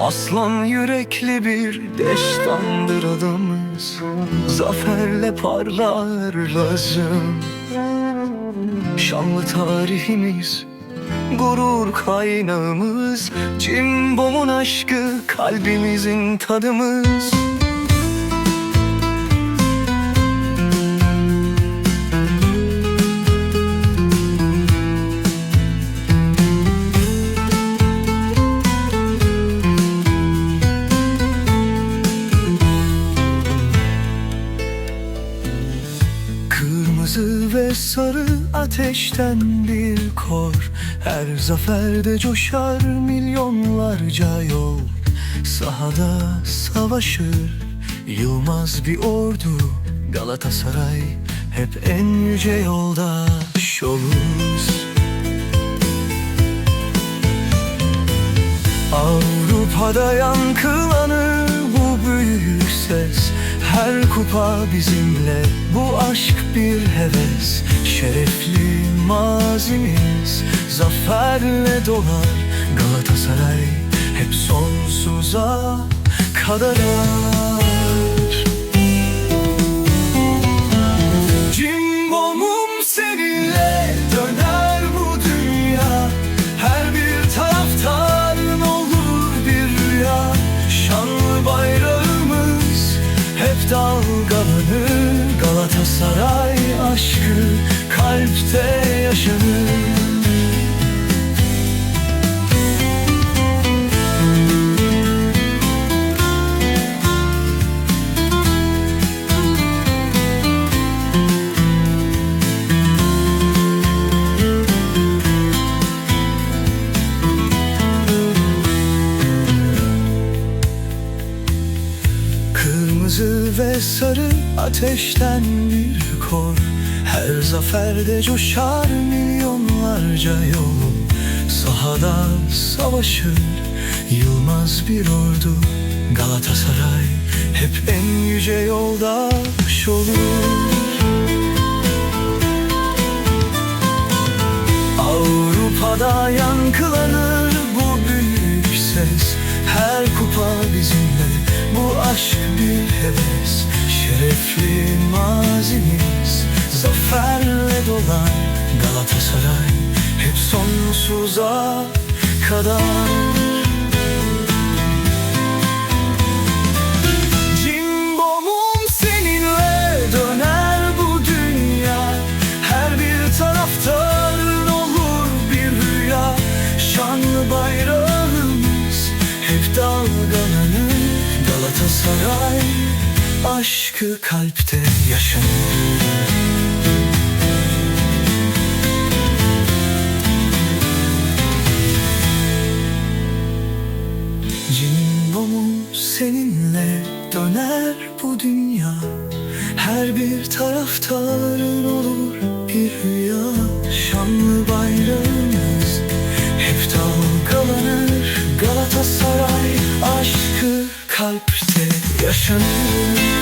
Aslan yürekli bir destandır adamız. Zaferle parlar lazım. Şanlı tarihimiz Gurur kaynağımız Cimbom'un aşkı kalbimizin tadımız Kırmızı ve sarı ateşten bir kor. Her zaferde coşar milyonlarca yol. Sahada savaşır yılmaz bir ordu. Galatasaray hep en yüce yolda şoluz Avrupa'da yankılanır Her kupa bizimle? Bu aşk bir heves Şerefli mazimiz. Zaferle dolar Galatasaray hep sonsuza kadar. Cimbomum seninle döner bu dünya. Her bir taraftarın olur bir rüya. Şanlı bayrağımız hep dalgalanır ve sarı ateşten bir kor. Her zaferde coşar milyonlarca yol. Sahada savaşır yılmaz bir ordu. Galatasaray hep en yüce yoldaş olur. Avrupa'da yankılanır bu büyük ses. Her kupa bizimle bu aşk bir Şerefli mazimiz zaferle dolan Galatasaray hep sonsuza kadar. Cimbomum seninle döner bu dünya. Her bir taraftarın olur bir rüya. Şanlı bayrağımız hep dalgalanır Galatasaray aşkı kalpte yaşanır Cimbomum seninle döner bu dünya? Her bir taraftarın olur bir rüya. Şanlı bayrağımız hep dalgalanır. Galatasaray aşkı kalpte yaşanır